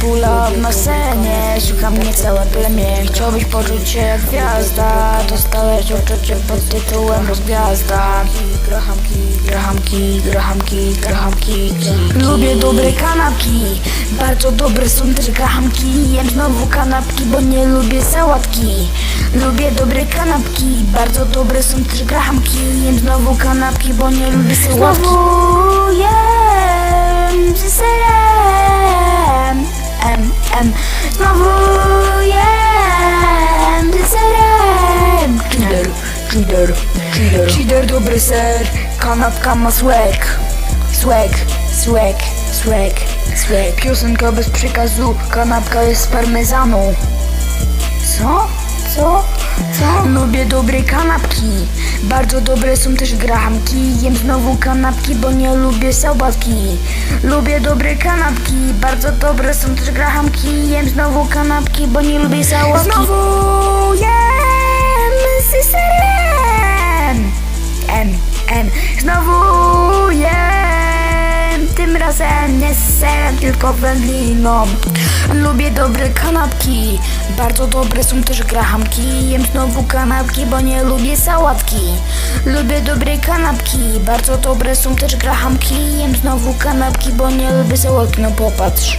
Pula na scenie, słucha mnie całe plemię. Chciałbyś poczuć się jak gwiazda. Dostałeś uczucie pod tytułem rozgwiazda. Grahamki, grahamki, grahamki, grahamki Lubię dobre kanapki Bardzo dobre są też grahamki Jem znowu kanapki, bo nie lubię sałatki. Lubię dobre kanapki Bardzo dobre są też grahamki Jem znowu kanapki, bo nie lubię sałatki. Znowu jem Znowu jem z serem. Cheater, cheater, cheater Cheater, dobry ser. Kanapka ma swag. Swag, swag, swag, swag. Piosenka bez przekazu. Kanapka jest z parmezanu Co? Co? Co? Lubię dobre kanapki. Bardzo dobre są też grahamki Jem znowu kanapki, bo nie lubię sałatki. Lubię dobre kanapki. Bardzo dobre są też grahamki Jem znowu kanapki, bo nie lubię sałatki. Znowu jem z serem razem nie serem, tylko wędliną. Lubię dobre kanapki Bardzo dobre są też grahamki. Jem znowu kanapki, bo nie lubię sałatki. Lubię dobre kanapki Bardzo dobre są też grahamki. Jem znowu kanapki, bo nie lubię sałatki. No popatrz.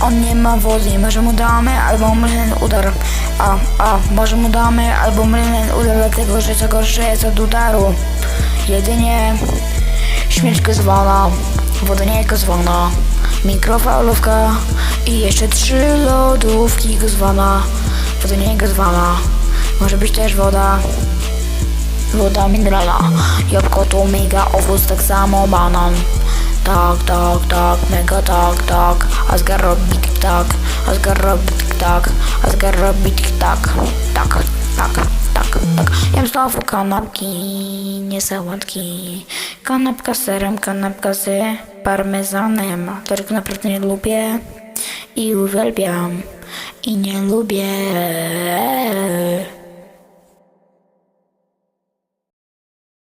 On nie ma wody, może mu damy albo mylny udar. A, a, może mu damy albo mylny udar, dlatego że co gorsze jest od udaru. Jedynie śmierć go zwala, woda nie go zwala, mikrofalówka i jeszcze trzy lodówki go zwala. Woda nie go zwala, może być też woda. Woda mineralna, jabłko to mega, owoc tak samo banan. Tak, tak, tak, mega tak, tak, a zgar robi tak, a zgar robi tak, a zgar robi tak, tak, tak, znowu kanapki, nie sałatki. Kanapka z serem, kanapka z parmezanem, którego naprawdę nie lubię i uwielbiam i nie lubię.